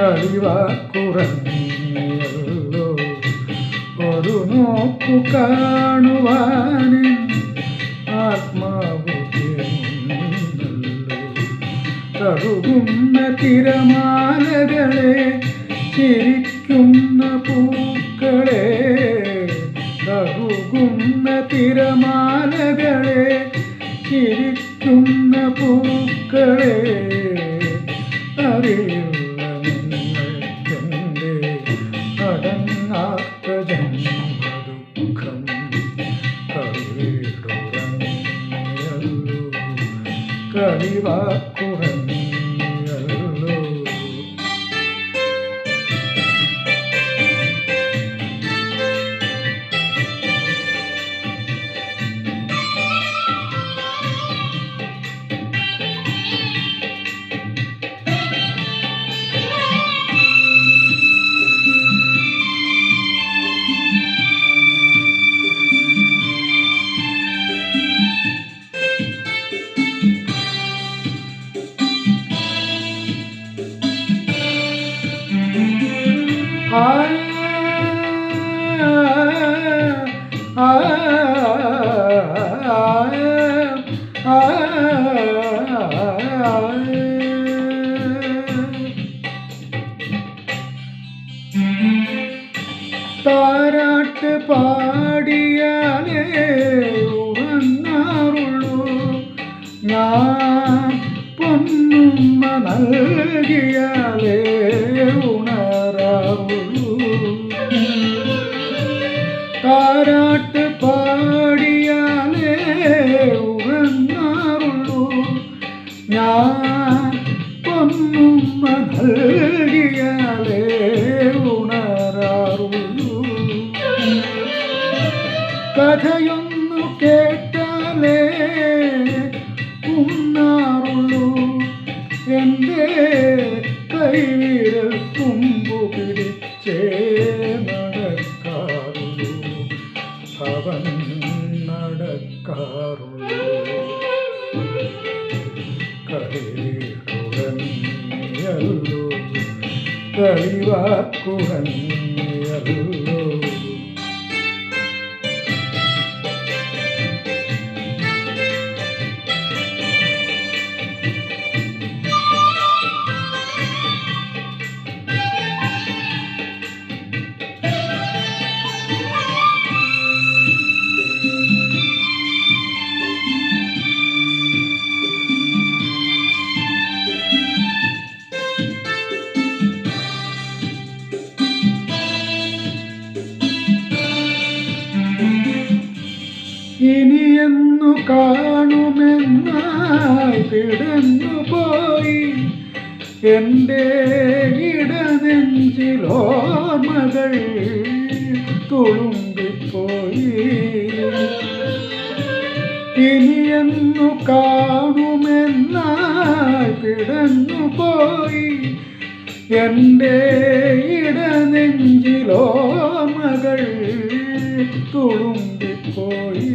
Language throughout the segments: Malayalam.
കളിവാക്കുറങ്ങിയല്ലോ ഒരു നോക്കു കാണുവാന് ആത്മാവ് തേങ്ങുന്നല്ലോ കഴുകുന്ന തിരമാലകളെ ചിരിക്കുന്ന പൂക്കളെ കഴുകുന്ന 这里低于 താരാട്ട് പാടിയാലേ ഉറങ്ങാറുള്ളൂ ഞാൻ പൊന്നുമ്മ നൽകിയാലേ താരാട്ട് പാടിയാലേ ഉറങ്ങാറുള്ളൂ. ഞാൻ പൊന്നും നൽകിയാലേ ഉണരാറുള്ളൂ. കഥയൊന്നു കേട്ടാലേ ഉണ്ണാറുള്ളൂ. എന്റെ കൈവിരൽ കളിവിടുറങ്ങിയല്ലോ കാണുമെന്നായി കിടന്നു പോയി എന്റെ ഇടനെഞ്ചിലോർമകൾ തുളുമ്പിപ്പോയി. ഇനിയെന്നു കാണുമെന്നായി കിടന്നു പോയി എന്റെ ഇടനെഞ്ചിലോർമകൾ തുളുമ്പിപ്പോയി.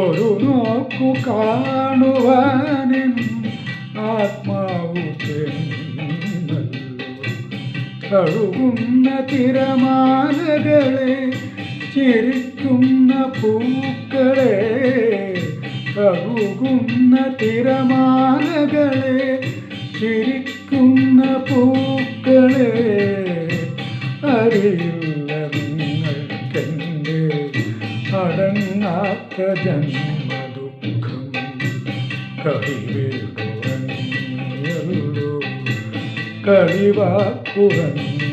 ഒരു നോക്കു കാണുവാനും ആത്മാവു കഴുകുന്ന തിരമാലകളെ ചിരിക്കുന്ന പൂക്കളെ കഴുകുന്ന തിരമാലകളെ ചിരിക്കുന്ന പൂക്കളെ അറിയില്ല ఒక్క జన్మ దుఃఖం కవివేడు కవివాకురన్నీ